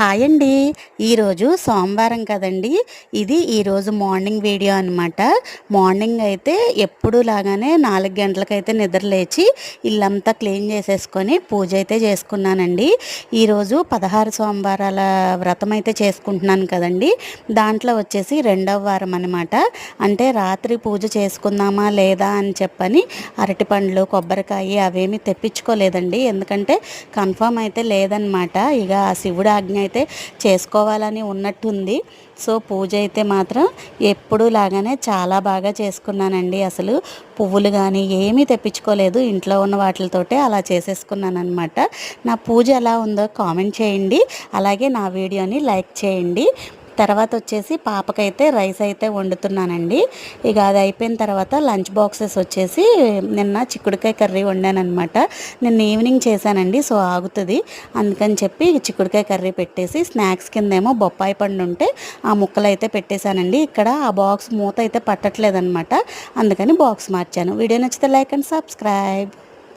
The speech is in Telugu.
హాయ్ అండి ఈరోజు సోమవారం కదండి. ఇది ఈరోజు మార్నింగ్ వీడియో అనమాట మార్నింగ్ అయితే ఎప్పుడు లాగానే నాలుగు గంటలకైతే నిద్ర లేచి ఇల్లంతా క్లీన్ చేసేసుకొని పూజ అయితే చేసుకున్నానండి. ఈరోజు పదహారు సోమవారాల వ్రతం అయితే చేసుకుంటున్నాను కదండి. దాంట్లో వచ్చేసి రెండవ వారం అనమాట అంటే రాత్రి పూజ చేసుకుందామా లేదా అని చెప్పని అరటి పండ్లు కొబ్బరికాయ అవేమీ తెప్పించుకోలేదండి. ఎందుకంటే కన్ఫామ్ అయితే లేదనమాట ఇక శివుడు ఆజ్ఞ అయితే చేసుకోవాలని ఉన్నట్టుంది. సో పూజ అయితే మాత్రం ఎప్పుడు లాగానే చాలా బాగా చేసుకున్నానండి. అసలు పువ్వులు కానీ ఏమీ తెప్పించుకోలేదు. ఇంట్లో ఉన్న వాటితోటే అలా చేసేసుకున్నాను అనమాట నా పూజ ఎలా ఉందో కామెంట్ చేయండి. అలాగే నా వీడియోని లైక్ చేయండి. తర్వాత వచ్చేసి పాపకైతే రైస్ అయితే వండుతున్నానండి. ఇక అది అయిపోయిన తర్వాత లంచ్ బాక్సెస్ వచ్చేసి నిన్న చిక్కుడుకాయ కర్రీ వండానమాట నిన్న ఈవినింగ్ చేశానండి సో ఆగుతుంది. అందుకని చెప్పి చిక్కుడుకాయ కర్రీ పెట్టేసి స్నాక్స్ కిందేమో బొప్పాయి పండు ఉంటే ఆ ముక్కలు అయితే పెట్టేశానండి. ఇక్కడ ఆ బాక్స్ మూత అయితే పట్టట్లేదనమాట అందుకని బాక్స్ మార్చాను. వీడియో నచ్చితే లైక్ అండ్ సబ్స్క్రైబ్.